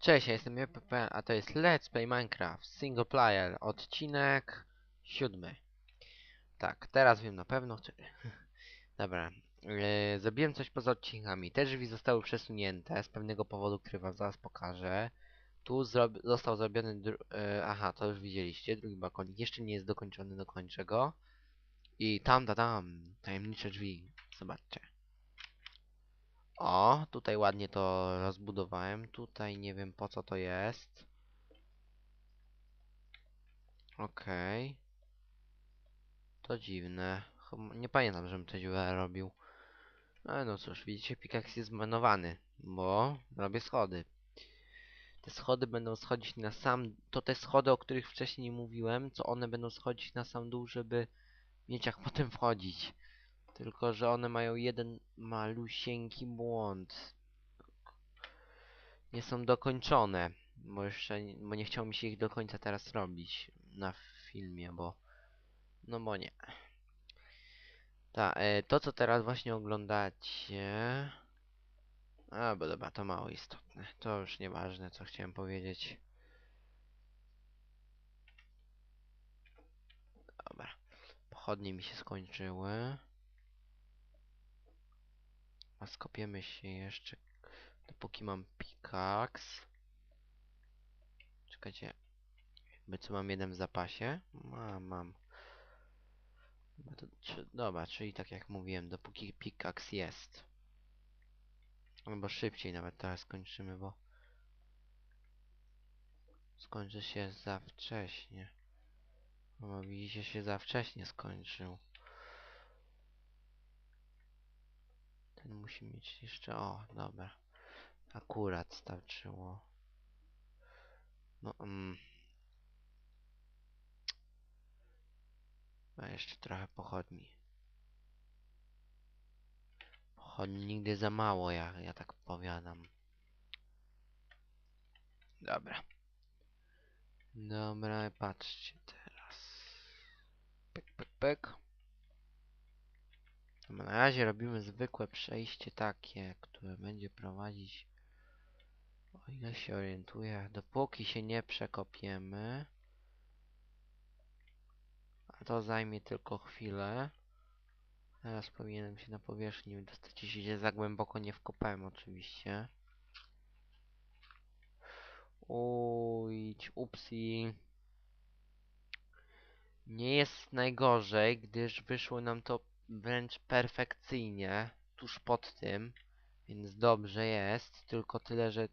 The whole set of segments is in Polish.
Cześć, ja jestem JPP, a to jest Let's Play Minecraft Single Player, odcinek siódmy. Tak, teraz wiem na pewno, który. Dobra, yy, zrobiłem coś poza odcinkami. Te drzwi zostały przesunięte z pewnego powodu, który wam zaraz pokażę. Tu zrob został zrobiony, yy, aha, to już widzieliście, drugi balkonik. Jeszcze nie jest dokończony, dokończę go. I tam, da, tam, tajemnicze drzwi, zobaczcie. O, tutaj ładnie to rozbudowałem. Tutaj nie wiem po co to jest. Okej. To dziwne. Nie pamiętam, żebym to dziwne robił. Ale no cóż, widzicie, pickaxe jest zmarnowany, bo robię schody. Te schody będą schodzić na sam... To te schody, o których wcześniej mówiłem, co one będą schodzić na sam dół, żeby mieć jak potem wchodzić. Tylko, że one mają jeden malusieńki błąd. Nie są dokończone. Bo jeszcze nie, bo nie chciało mi się ich do końca teraz robić na filmie, bo... No bo nie. Ta, e, to co teraz właśnie oglądacie... A, bo dobra, to mało istotne. To już nieważne, co chciałem powiedzieć. Dobra. Pochodnie mi się skończyły. Skopiemy się jeszcze, dopóki mam pickaxe. Czekajcie. By co mam jeden w zapasie? Mam, mam. Dobra, czyli tak jak mówiłem, dopóki pickaxe jest. Albo szybciej nawet teraz skończymy, bo skończy się za wcześnie. No widzicie, się za wcześnie skończył. Ten musi mieć jeszcze... O, dobra. Akurat starczyło. No, mm. A jeszcze trochę pochodni. Pochodni nigdy za mało, ja, ja tak powiadam. Dobra. Dobra, patrzcie teraz. Pyk, pyk, pyk. Na razie robimy zwykłe przejście takie, które będzie prowadzić, o ile się orientuję, dopóki się nie przekopiemy. A to zajmie tylko chwilę. Teraz powinienem się na powierzchni dostać, jeśli się za głęboko nie wkopałem oczywiście. Ujdź, upsi. Nie jest najgorzej, gdyż wyszło nam to wręcz perfekcyjnie, tuż pod tym, więc dobrze jest, tylko tyle, że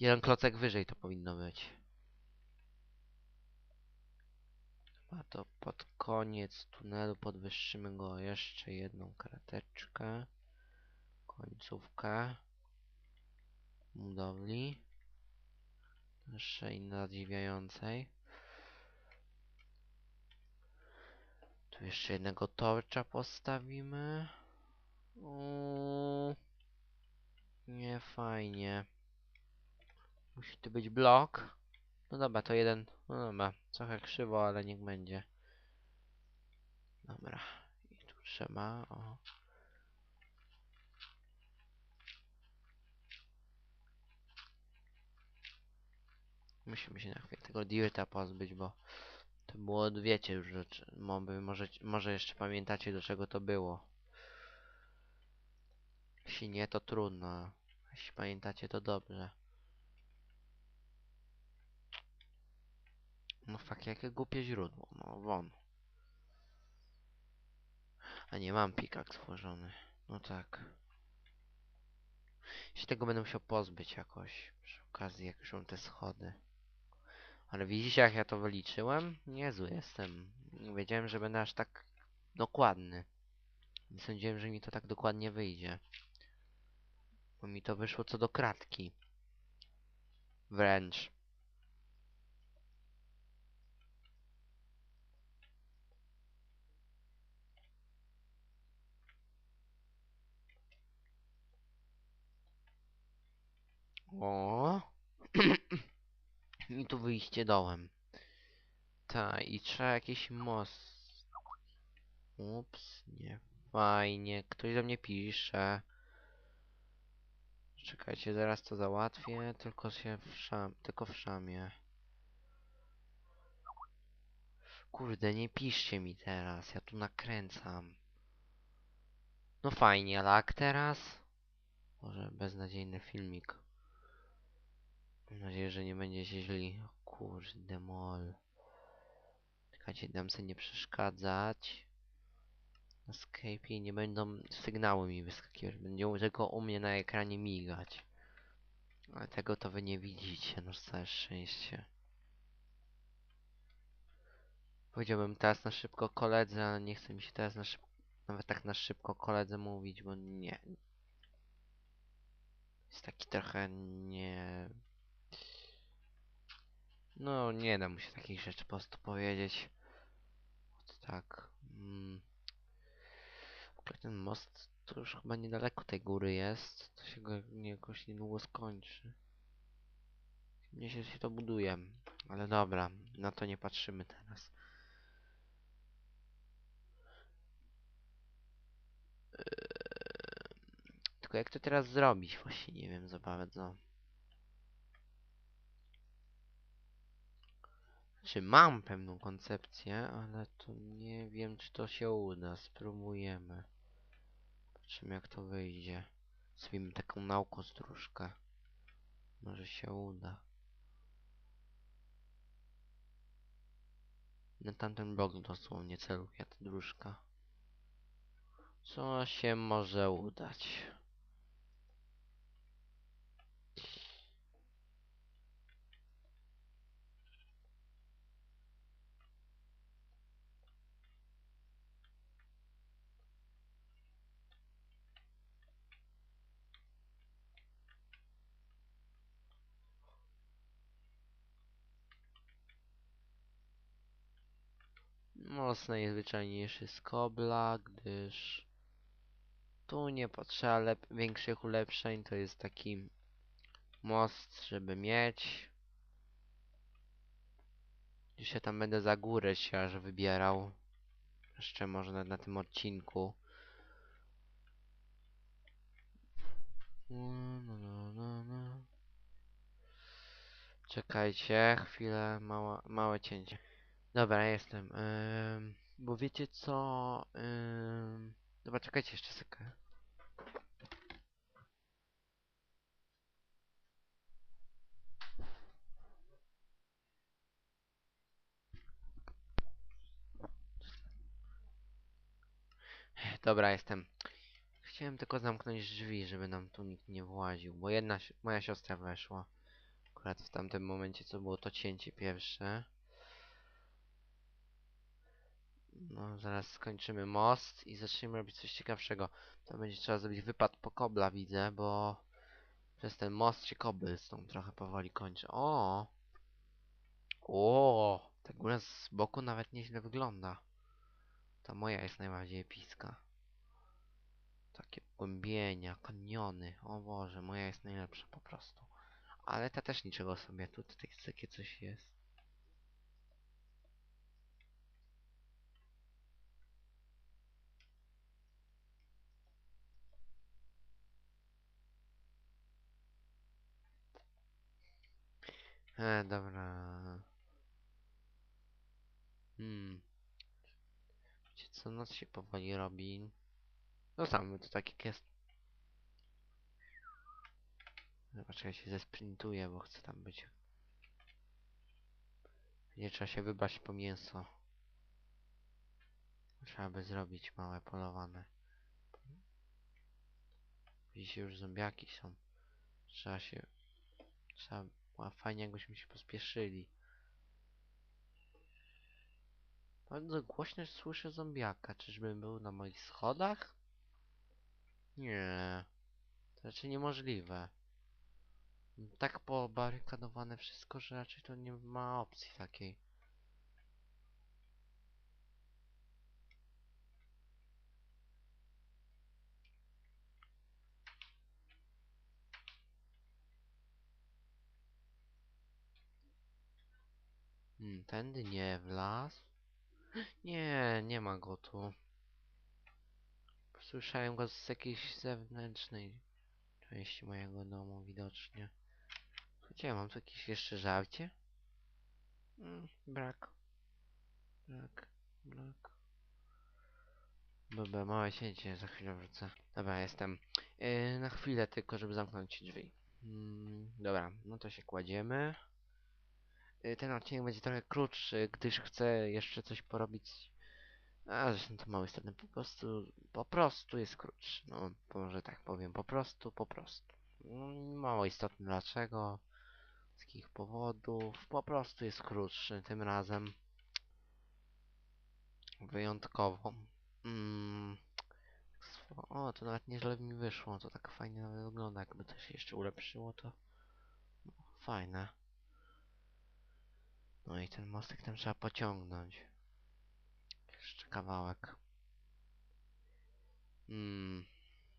jeden klocek wyżej to powinno być. A to pod koniec tunelu podwyższymy go jeszcze jedną krateczkę, końcówkę budowli, jeszcze i nadziwiającej. Tu jeszcze jednego torcza postawimy. Uuu, nie fajnie. Musi tu być blok. No dobra, to jeden. No dobra, trochę krzywo, ale niech będzie. Dobra. I tu trzeba. O. Musimy się na chwilę tego dirta pozbyć, bo to było, wiecie już, że może, może jeszcze pamiętacie do czego to było. Jeśli nie, to trudno. Jeśli pamiętacie, to dobrze. No fakt, jakie głupie źródło. No won. A nie mam pikak stworzony. No tak. Jeśli tego będę musiał pozbyć jakoś. Przy okazji, jak już mam te schody. Ale widzicie, jak ja to wyliczyłem? Niezły jestem. Wiedziałem, że będę aż tak dokładny. Nie sądziłem, że mi to tak dokładnie wyjdzie. Bo mi to wyszło co do kratki. Wręcz. O. I tu wyjście dołem. Ta, i trzeba jakiś most. Ups, nie fajnie. Ktoś do mnie pisze. Czekajcie, zaraz to załatwię, tylko się w szam, tylko w szamie. Kurde, nie piszcie mi teraz, ja tu nakręcam. No fajnie, lak teraz? Może beznadziejny filmik. Mam nadzieję, że nie będziecie źli. O kurde, mol. Czekajcie, dam sobie nie przeszkadzać. Escape nie będą sygnały mi wyskakiwać. Będą tylko u mnie na ekranie migać. Ale tego to wy nie widzicie, no całe szczęście. Powiedziałbym teraz na szybko koledze, ale nie chce mi się teraz na szybko, nawet tak na szybko koledze mówić, bo nie. Jest taki trochę nie... No, nie da mu się takich rzeczy po prostu powiedzieć. Tak. Mm. W ogóle ten most to już chyba niedaleko tej góry jest. To się go nie, jakoś niedługo skończy. Mnie się, się to buduje. Ale dobra, na to nie patrzymy teraz. Eee, Tylko jak to teraz zrobić? Właśnie nie wiem za bardzo. Czy mam pewną koncepcję, ale to nie wiem, czy to się uda. Spróbujemy. Zobaczymy, jak to wyjdzie. Zrobimy taką naukostróżkę. Może się uda. Na tamten blok dosłownie celuje ta dróżka. Co się może udać? Most najzwyczajniejszy z kobla, gdyż tu nie potrzeba większych ulepszeń. To jest taki most, żeby mieć. Dzisiaj tam będę za górę się aż wybierał. Jeszcze może na, na tym odcinku. Czekajcie, chwilę, mała, małe cięcie. Dobra, jestem. Ym, bo wiecie co? Ym, dobra, czekajcie jeszcze sekundę. Dobra, jestem. Chciałem tylko zamknąć drzwi, żeby nam tu nikt nie właził, bo jedna, moja siostra weszła. Akurat w tamtym momencie, co było to cięcie pierwsze. No, zaraz skończymy most i zaczniemy robić coś ciekawszego. To będzie trzeba zrobić wypad po kobla, widzę, bo przez ten most się cobblestone trochę powoli kończy. O! O! Ta góra z boku nawet nieźle wygląda. Ta moja jest najbardziej epicka. Takie głębienia, kaniony. O Boże, moja jest najlepsza po prostu. Ale ta też niczego sobie. Tu tutaj takie coś jest. E, dobra. Hmm. Wiecie co, noc się powoli robi. No sam to tak jak jest. Zobaczcie, ja się zesprintuję, bo chcę tam być. Nie trzeba się wybrać po mięso. Trzeba by zrobić małe polowane. Widzicie, już zombiaki są. Trzeba się... Trzeba... A fajnie jakbyśmy się pospieszyli. Bardzo głośno słyszę zombiaka. Czyżbym był na moich schodach? Nie. To raczej niemożliwe. Tak pobarykadowane wszystko, że raczej to nie ma opcji takiej. Hmm, tędy nie wlazł. Nie, nie ma go tu. Słyszałem go z jakiejś zewnętrznej części mojego domu widocznie. Gdzie mam tu jakieś jeszcze żarcie? Mm, brak. Brak, brak. Dobra, małe cięcie, za chwilę wrócę. Dobra, jestem. Yy, na chwilę tylko, żeby zamknąć drzwi. Mm, dobra, no to się kładziemy. Yy, ten odcinek będzie trochę krótszy, gdyż chcę jeszcze coś porobić. A, zresztą to mały istotny, po prostu, po prostu jest krótszy. No, może tak powiem, po prostu, po prostu. No, mało istotny dlaczego, z jakich powodów, po prostu jest krótszy tym razem. Wyjątkowo. Mm. swo- O, to nawet nieźle mi wyszło, to tak fajnie nawet wygląda, jakby to się jeszcze ulepszyło, to no, fajne. No i ten mostek tam trzeba pociągnąć. Jeszcze kawałek. Hmm.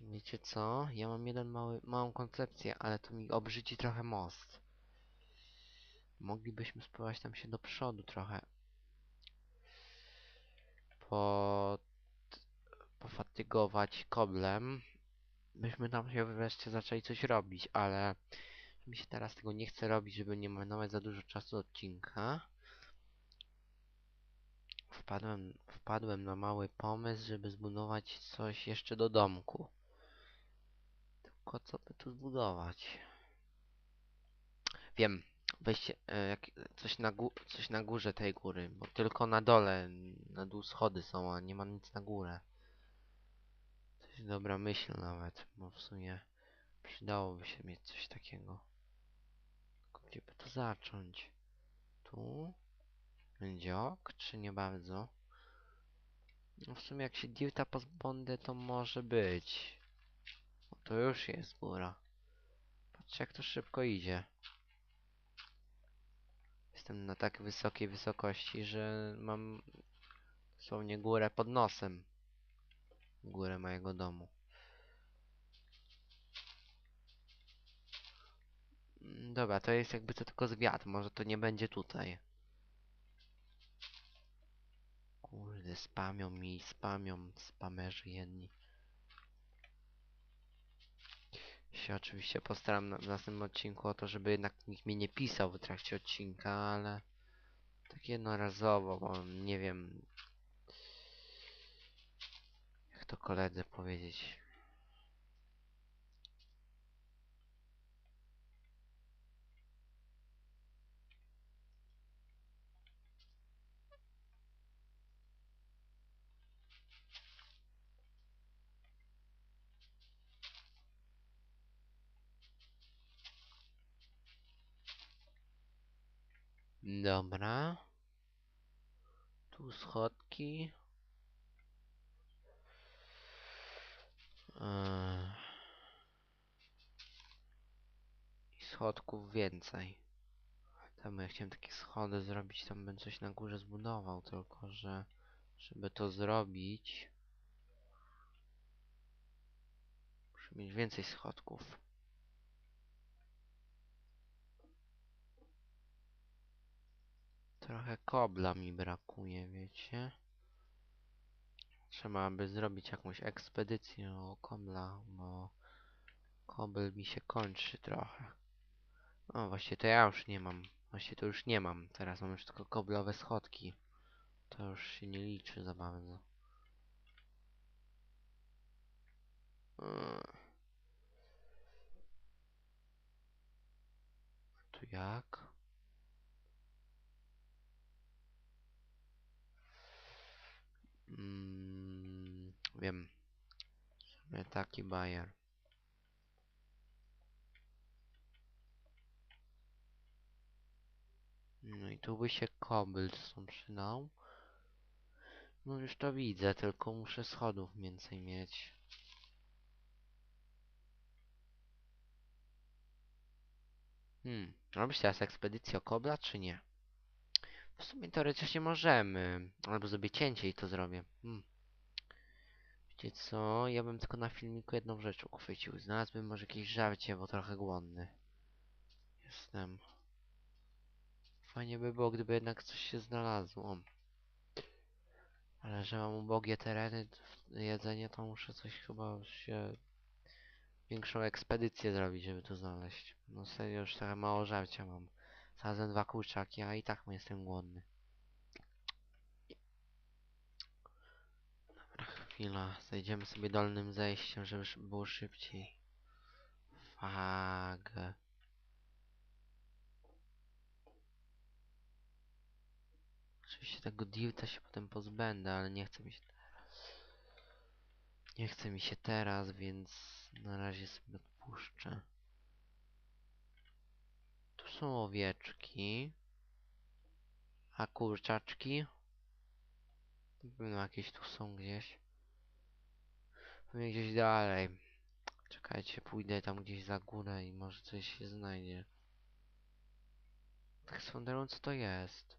Wiecie co? Ja mam jeden mały, małą koncepcję, ale to mi obrzydzi trochę most. Moglibyśmy spróbować tam się do przodu trochę. Po... pofatygować koblem. Byśmy tam się wreszcie zaczęli coś robić, ale mi się teraz tego nie chce robić, żeby nie marnować za dużo czasu odcinka. Wpadłem, wpadłem na mały pomysł, żeby zbudować coś jeszcze do domku. Tylko co by tu zbudować? Wiem, weźcie e, jak, coś, na coś na górze tej góry, bo tylko na dole, na dół schody są, a nie ma nic na górę. To jest dobra myśl nawet, bo w sumie przydałoby się mieć coś takiego. Gdzie by to zacząć? Tu? Będzie ok, czy nie bardzo? No w sumie jak się dirta pozbędę, to może być. O, to już jest góra. Patrzcie jak to szybko idzie. Jestem na tak wysokiej wysokości, że mam dosłownie górę pod nosem. Górę mojego domu. Dobra, to jest jakby to tylko zwiat. Może to nie będzie tutaj. Kurde, spamią mi, spamią, spamerzy jedni. Się oczywiście postaram na, w następnym odcinku o to, żeby jednak nikt mi nie pisał w trakcie odcinka, ale tak jednorazowo, bo nie wiem jak to koledze powiedzieć. Dobra. Tu schodki. Eee. I schodków więcej. Tam ja chciałem takie schody zrobić, tam bym coś na górze zbudował, tylko że żeby to zrobić muszę mieć więcej schodków. Trochę kobla mi brakuje, wiecie? Trzeba by zrobić jakąś ekspedycję o kobla, bo kobel mi się kończy trochę. O, właśnie to ja już nie mam. Właśnie to już nie mam. Teraz mam już tylko koblowe schodki. To już się nie liczy za bardzo. Tu jak? Mm, wiem. Taki bajer. No i tu by się cobblestone przydał. No już to widzę, tylko muszę schodów więcej mieć. Hmm, robić teraz ekspedycję kobla, czy nie? W sumie teoretycznie możemy. Albo zrobię cięcie i to zrobię. Hmm. Wiecie co? Ja bym tylko na filmiku jedną rzecz uchwycił. Znalazłbym może jakieś żarcie, bo trochę głodny. Jestem. Fajnie by było, gdyby jednak coś się znalazło. Ale że mam ubogie tereny, jedzenie, to muszę coś chyba się większą ekspedycję zrobić, żeby to znaleźć. No serio, już trochę mało żarcia mam. Znalazłem dwa kurczaki, a i tak jestem głodny. Dobra, chwila. Zejdziemy sobie dolnym zejściem, żeby było szybciej. Fag. Oczywiście tego dirta się potem pozbędę, ale nie chce mi się teraz. Nie chce mi się teraz, więc na razie sobie odpuszczę. Tu są owieczki. A kurczaczki? Pewno jakieś tu są gdzieś. Pewnie gdzieś dalej. Czekajcie, pójdę tam gdzieś za górę i może coś się znajdzie. Tak drogą, co to jest?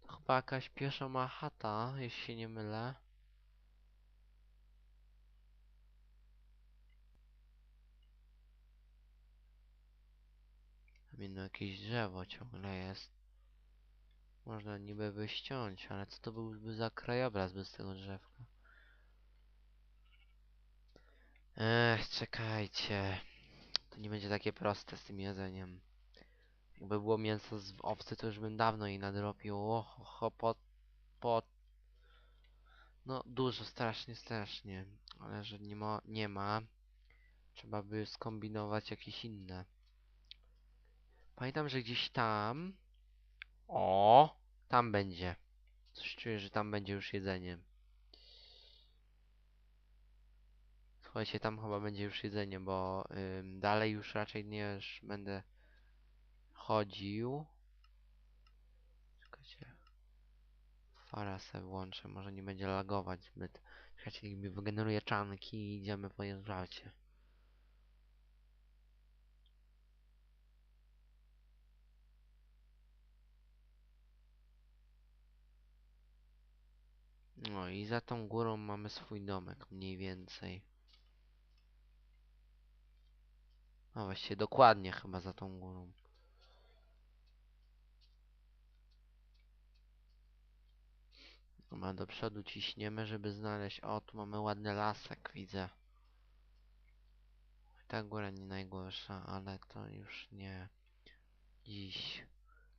To chyba jakaś pieszoma chata, jeśli się nie mylę. No jakieś drzewo ciągle jest. Można niby by ściąć, ale co to byłby za krajobraz bez tego drzewka? Ech, czekajcie. To nie będzie takie proste z tym jedzeniem. Jakby było mięso z owcy, to już bym dawno jej nadrobił. O, ho, ho, po, po... No, dużo, strasznie, strasznie. Ale że nie ma, nie ma, trzeba by skombinować jakieś inne. Pamiętam, że gdzieś tam... O, tam będzie. Coś czuję, że tam będzie już jedzenie. Słuchajcie, tam chyba będzie już jedzenie, bo ym, dalej już raczej nie już będę chodził. Czekajcie. Fara se włączę, może nie będzie lagować zbyt. Czekajcie, mi wygeneruje czanki i idziemy po jeżdżalcie. No i za tą górą mamy swój domek, mniej więcej. No właściwie dokładnie chyba za tą górą. Dobra, do przodu ciśniemy, żeby znaleźć... O, tu mamy ładny lasek, widzę. Ta góra nie najgorsza, ale to już nie dziś.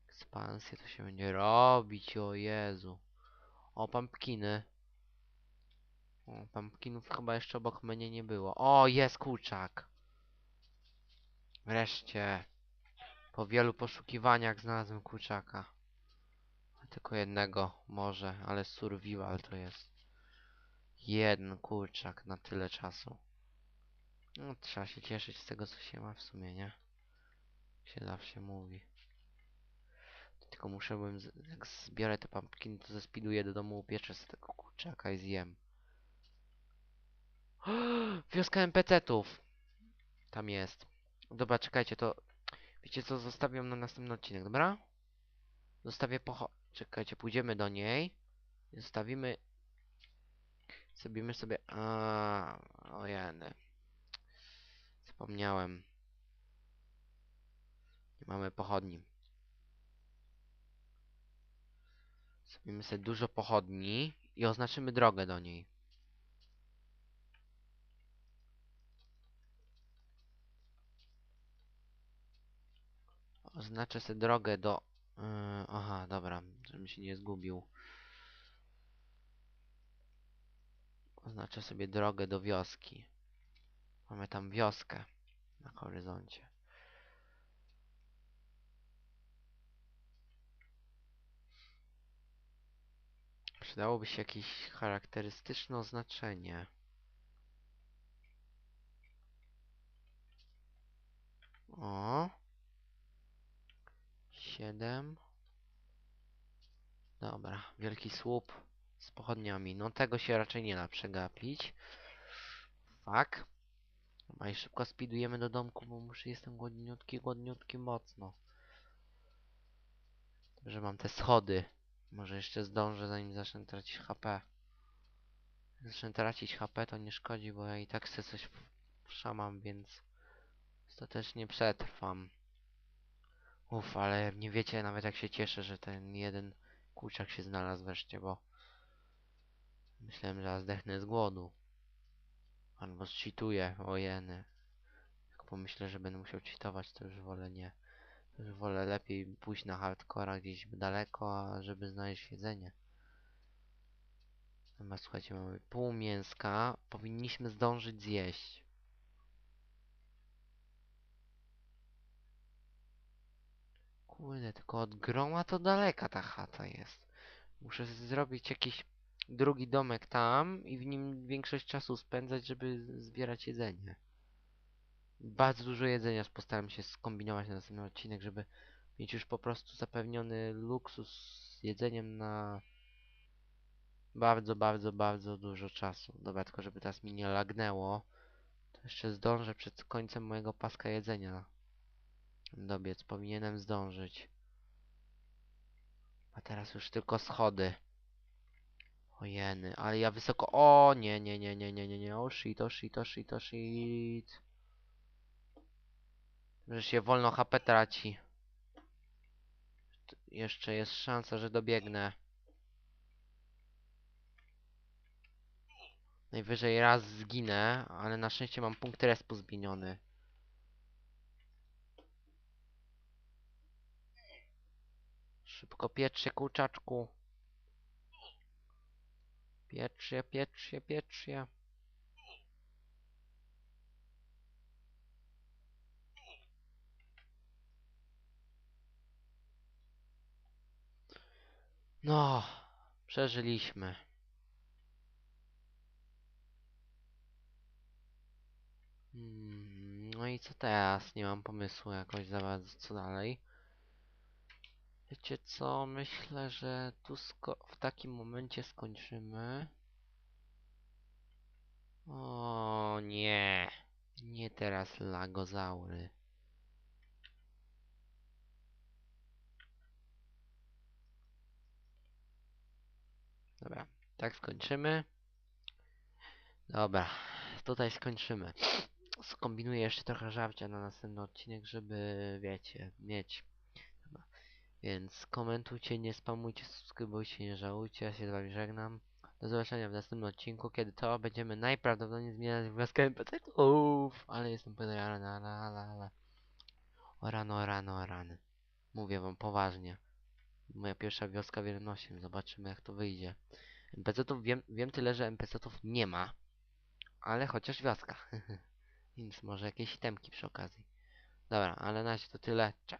Ekspansję to się będzie robić, o Jezu. O, pumpkiny. O, pumpkinów chyba jeszcze obok mnie nie było. O, jest kurczak. Wreszcie. Po wielu poszukiwaniach znalazłem kurczaka. Tylko jednego może, ale survival to jest. Jeden kurczak na tyle czasu. No, trzeba się cieszyć z tego, co się ma w sumie, nie? Się zawsze mówi. Tylko muszę, bym, jak zbiorę te pumpkiny, to zespiduję do domu, upieczę z tego kurczaka i zjem. Wioska NPC-tów! Tam jest. Dobra, czekajcie, to... Wiecie co, zostawiam na następny odcinek, dobra? Zostawię pocho... Czekajcie, pójdziemy do niej. Zostawimy... Zrobimy sobie... A, o jeny. Zapomniałem. Nie mamy pochodni. Zrobimy sobie dużo pochodni i oznaczymy drogę do niej. Oznaczę sobie drogę do... Yy, aha, dobra, żebym się nie zgubił. Oznaczę sobie drogę do wioski. Mamy tam wioskę na horyzoncie. Przydałoby się jakieś charakterystyczne oznaczenie. O. Siedem. Dobra, wielki słup z pochodniami. No tego się raczej nie da przegapić. Fuck. Dobra, i szybko speedujemy do domku, bo muszę jestem głodniutki, głodniutki mocno. Dobrze, mam te schody. Może jeszcze zdążę, zanim zacznę tracić HP. Zacznę tracić HP, to nie szkodzi, bo ja i tak chcę coś wszamam, więc ostatecznie przetrwam. Uff, ale nie wiecie nawet jak się cieszę, że ten jeden kurczak się znalazł wreszcie, bo myślałem, że zdechnę z głodu. Albo cheatuje, ojeny. Jak pomyślę, że będę musiał cheatować, to już wolę nie. Już wolę lepiej pójść na hardcora gdzieś daleko, żeby znaleźć jedzenie. Dobra, słuchajcie, mamy pół mięska. Powinniśmy zdążyć zjeść. Kurde, tylko od groma to daleka ta chata jest. Muszę zrobić jakiś drugi domek tam i w nim większość czasu spędzać, żeby zbierać jedzenie. Bardzo dużo jedzenia postaram się skombinować na następny odcinek, żeby mieć już po prostu zapewniony luksus z jedzeniem na bardzo, bardzo, bardzo dużo czasu. Dobra, tylko żeby teraz mi nie lagnęło, to jeszcze zdążę przed końcem mojego paska jedzenia. Dobiec, powinienem zdążyć. A teraz już tylko schody. Ojeny, ale ja wysoko... O nie, nie, nie, nie, nie, nie, nie, o shit, o shit, o shit, o shit. Że się wolno HP traci. Jeszcze jest szansa, że dobiegnę. Najwyżej raz zginę, ale na szczęście mam punkt respu zmieniony. Szybko piecz się, kurczaczku. Piecz się, piecz się, piecz się. No, przeżyliśmy. Mm, No i co teraz? Nie mam pomysłu jakoś za bardzo, co dalej. Wiecie co? Myślę, że tu w takim momencie skończymy. O nie. Nie teraz lagozaury. Dobra, tak skończymy. Dobra, tutaj skończymy. Skombinuję jeszcze trochę żarcia na następny odcinek, żeby, wiecie, mieć. Dobra. Więc komentujcie, nie spamujcie, subskrybujcie, nie żałujcie. Ja się z wami żegnam. Do zobaczenia w następnym odcinku, kiedy to będziemy najprawdopodobniej zmieniać wioskę NPC-ów. Ale jestem ale, ale, ale, ale. O rano, o rano, o rany. Mówię wam poważnie. Moja pierwsza wioska w 1.8. Zobaczymy jak to wyjdzie. NPC-ów wiem, wiem tyle, że NPC-ów nie ma. Ale chociaż wioska. Więc może jakieś temki przy okazji. Dobra, ale na razie to tyle. Ciao.